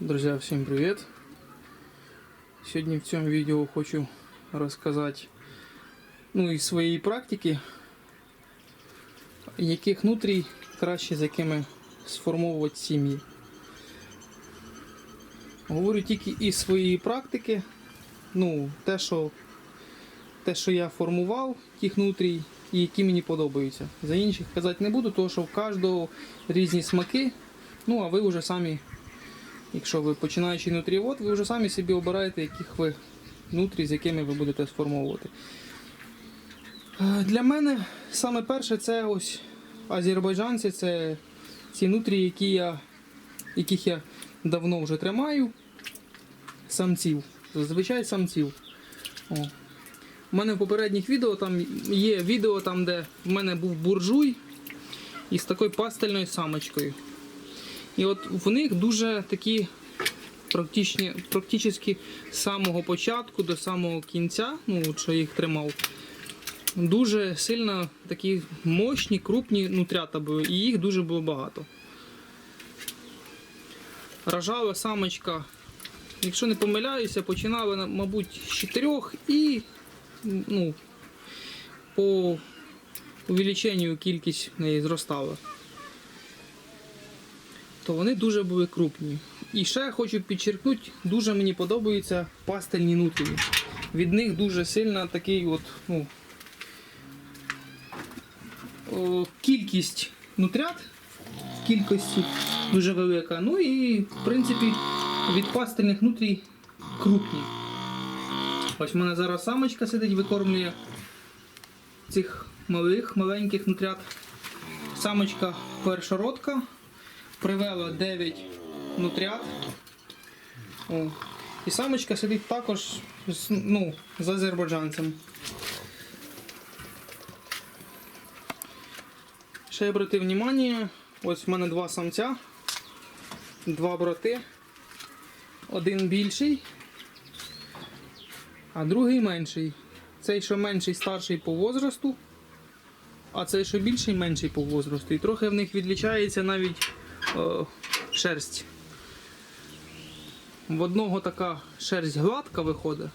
Друзья, всем привет! Сьогодні в цьому відео хочу розказати ну, із своєї практики, яких нутрій краще з якими сформовувати сім'ї. Говорю тільки із своєї практики, ну, те, що, те, що я формував, тих нутрій, і які мені подобаються. За інших казати не буду, тому що в кожного різні смаки. Ну, а ви вже самі Якщо ви починаючий нутрієвод, ви вже самі собі обираєте, яких ви нутрій, з якими ви будете сформовувати. Е, Для мене саме перше це ось азербайджанці, це ці нутрії, які я, яких я давно вже тримаю. Самців. Зазвичай самців. О. У мене в попередніх відео там є відео, там, де в мене був буржуй із такою пастельною самочкою. І от в них дуже такі практичні, практично з самого початку до самого кінця, ну, що їх тримав, дуже сильно такі мощні, крупні нутрята були, і їх дуже було багато. Рожала самочка, якщо не помиляюся, починала, мабуть, з чотирьох і ну, по увеличенню кількість в неї зростала то вони дуже були крупні. І ще хочу підчеркнути, дуже мені подобаються пастельні нутрії. Від них дуже сильно такий от, ну, кількість нутрят в кількості дуже велика. Ну і в принципі від пастельних нутрій крупні. Ось в мене зараз самочка сидить, викормлює цих малих, маленьких нутрят. Самочка першородка привела 9 нутрят. О. І самочка сидить також з, ну, з азербайджанцем. Ще обратив внимание, ось в мене два самця, два брати. Один більший, а другий менший. Цей, що менший, старший по возрасту, а цей, що більший, менший по возрасту. І трохи в них відлічається навіть шерсть. В одного така шерсть гладка виходить,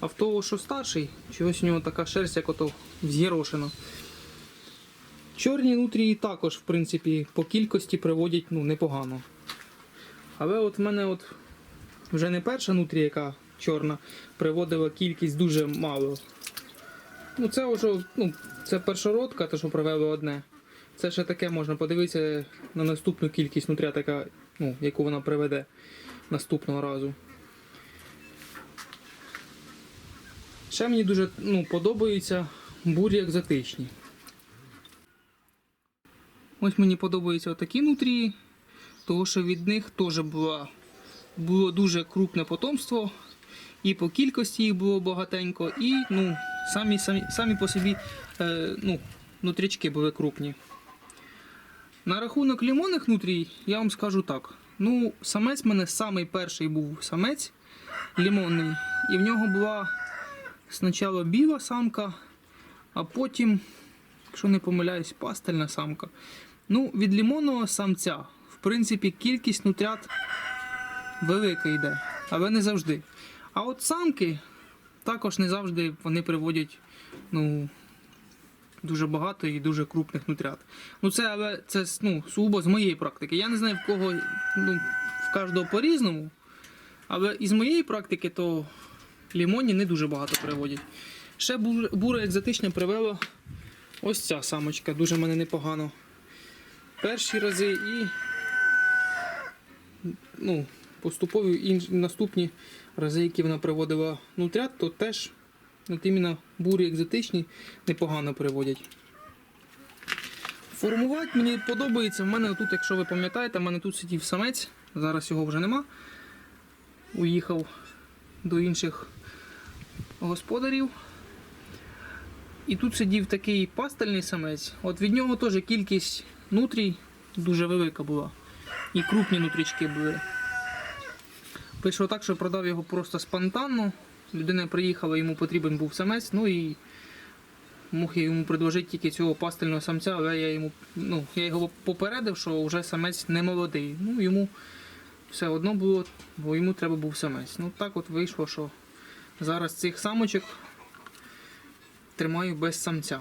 а в того, що старший, чогось у нього така шерсть, як ото вз'єрошена. Чорні нутрії також, в принципі, по кількості приводять ну, непогано. Але от в мене от вже не перша нутрія, яка чорна, приводила кількість дуже мало. Ну, це вже ну, це першородка, те, що привели одне. Це ще таке можна подивитися на наступну кількість нутря, така, ну, яку вона приведе наступного разу. Ще мені дуже ну, подобаються бурі екзотичні. Ось мені подобаються отакі нутрії, тому що від них теж була, було дуже крупне потомство. І по кількості їх було багатенько, і ну, самі, самі, самі по собі е, ну, нутрячки були крупні. На рахунок лімонних нутрій я вам скажу так. Ну, самець в мене самий перший був самець лімонний, і в нього була спочатку біла самка, а потім, якщо не помиляюсь, пастельна самка. Ну, від лімонного самця, в принципі, кількість нутрят велика йде, але не завжди. А от самки також не завжди вони приводять ну, дуже багато і дуже крупних нутрят. Ну це але це ну, сугубо з моєї практики. Я не знаю в кого, ну, в кожного по-різному. Але із моєї практики, то лімоні не дуже багато приводять. Ще бур- бура екзотична привела ось ця самочка, дуже мене непогано. Перші рази і ну, поступові інш- наступні рази, які вона приводила нутрят, то теж от іменно бурі екзотичні непогано приводять. Формувати мені подобається. В мене тут, якщо ви пам'ятаєте, в мене тут сидів самець, зараз його вже нема. Уїхав до інших господарів. І тут сидів такий пастельний самець. От від нього теж кількість нутрій дуже велика була. І крупні нутрічки були. Вийшло так, що продав його просто спонтанно. Людина приїхала, йому потрібен був самець, ну і я йому предложити тільки цього пастельного самця, але я йому, ну, я його попередив, що вже самець не молодий. Ну, йому все одно було, бо йому треба був самець. Ну так от вийшло, що зараз цих самочок тримаю без самця.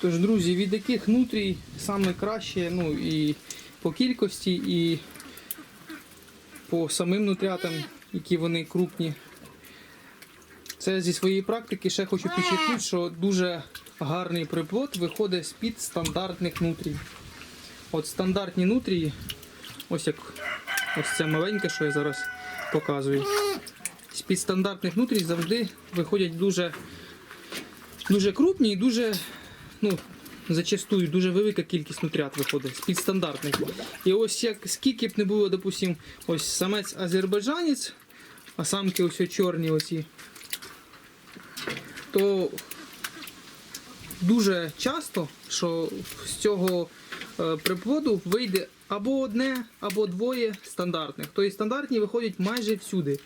Тож, друзі, від яких нутрій саме краще, ну і по кількості, і по самим нутрятам, які вони крупні. Це зі своєї практики ще хочу підчеркнути, що дуже гарний приплод виходить з-під стандартних нутрій. От стандартні нутрії, ось як ось це маленьке, що я зараз показую. З-під стандартних нутрій завжди виходять дуже, дуже крупні і дуже, ну, зачастую дуже велика кількість нутрят виходить з-під стандартних. І ось як скільки б не було, допустим, ось самець азербайджанець, а самки ось чорні оці то дуже часто, що з цього е, приплоду вийде або одне, або двоє стандартних. Тобто стандартні виходять майже всюди.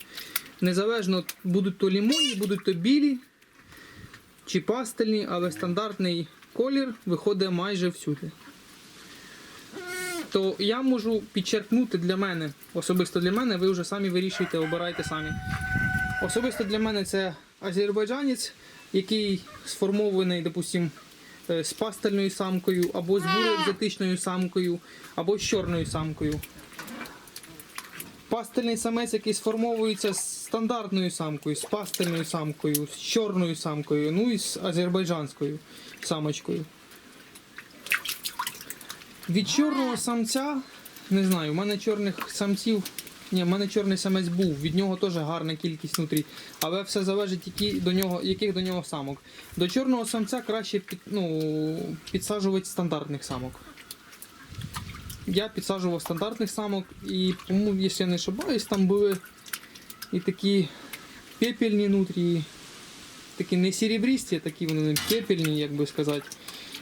Незалежно будуть то лімонні, будуть то білі чи пастельні, але стандартний колір виходить майже всюди. То я можу підчеркнути для мене, особисто для мене, ви вже самі вирішуєте, обирайте самі. Особисто для мене це азербайджанець, який сформований, допустим, е, з пастельною самкою, або з буреекзотичною самкою, або з чорною самкою. Пастельний самець, який сформовується з стандартною самкою, з пастельною самкою, з чорною самкою, ну і з азербайджанською самочкою. Від чорного самця, не знаю, у мене чорних самців. Ні, в мене чорний самець був, від нього теж гарна кількість внутрі. Але все залежить, які до нього, яких до нього самок. До чорного самця краще під, ну, підсаджувати стандартних самок. Я підсаджував стандартних самок і, якщо я не ошибаюсь, там були і такі пепельні нутрії, такі не серебристі, такі вони пепельні, як би сказати.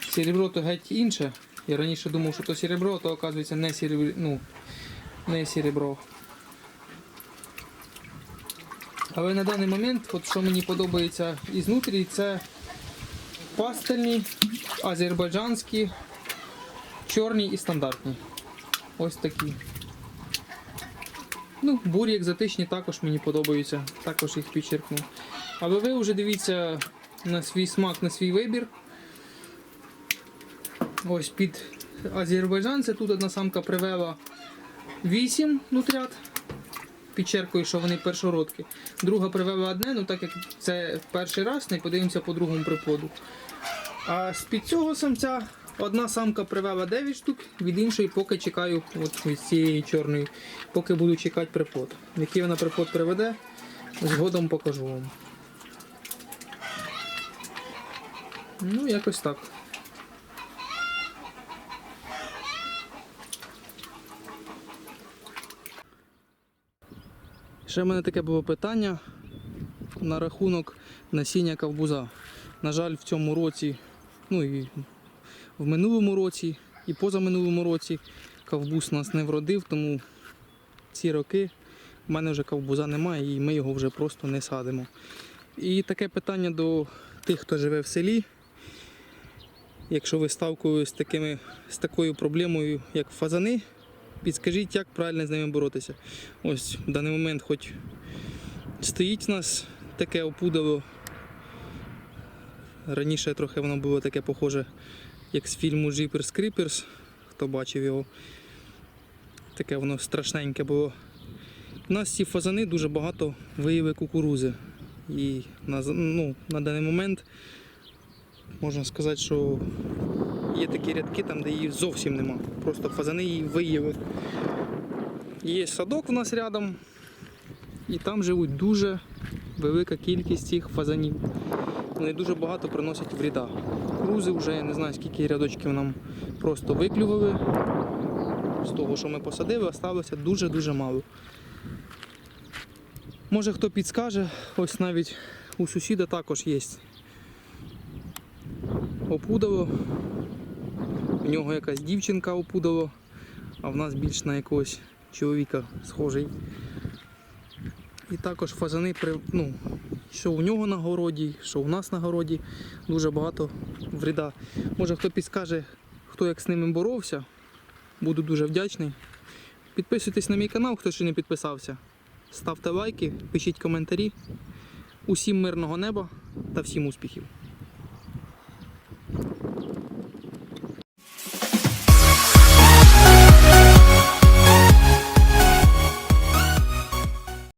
Серебро то геть інше. Я раніше думав, що то серебро, то оказується не серебро. Ну, не серебро. Але на даний момент, от що мені подобається із нутрій, це пастельні, азербайджанські, чорні і стандартні. Ось такі. Ну, бурі екзотичні також мені подобаються, також їх підчеркну. Але ви вже дивіться на свій смак, на свій вибір. Ось під азербайджанця тут одна самка привела 8 нутрят. Підчеркую, що вони першородки. Друга привела одне, ну так як це перший раз, не подивимося по другому приплоду. А з-під цього самця одна самка привела 9 штук, від іншої поки чекаю от від цієї чорної, поки буду чекати приплод. Який вона приплод приведе, згодом покажу вам. Ну, якось так. Ще в мене таке було питання на рахунок насіння ковбуза. На жаль, в цьому році, ну і в минулому році, і позаминулому році ковбуз нас не вродив, тому ці роки в мене вже ковбуза немає і ми його вже просто не садимо. І таке питання до тих, хто живе в селі. Якщо ви сталкуєтесь з, такими, з такою проблемою, як фазани, підскажіть, як правильно з ними боротися. Ось в даний момент хоч стоїть у нас таке опудало. Раніше трохи воно було таке похоже, як з фільму Jeepers Creepers, хто бачив його. Таке воно страшненьке було. У нас ці фазани дуже багато виявили кукурузи. І на, ну, на даний момент можна сказати, що є такі рядки, там, де її зовсім нема. Просто фазани її виявили. Є садок в нас рядом, і там живуть дуже велика кількість цих фазанів. Вони дуже багато приносять вріда. Кукурузи вже я не знаю, скільки рядочків нам просто виклювали. З того, що ми посадили, осталося дуже-дуже мало. Може хто підскаже, ось навіть у сусіда також є опудало. У нього якась дівчинка опудало, а в нас більш на якогось чоловіка схожий. І також фазани, при- ну, що у нього на городі, що у нас на городі, дуже багато вреда. Може хто підскаже, хто як з ними боровся. Буду дуже вдячний. Підписуйтесь на мій канал, хто ще не підписався. Ставте лайки, пишіть коментарі. Усім мирного неба та всім успіхів!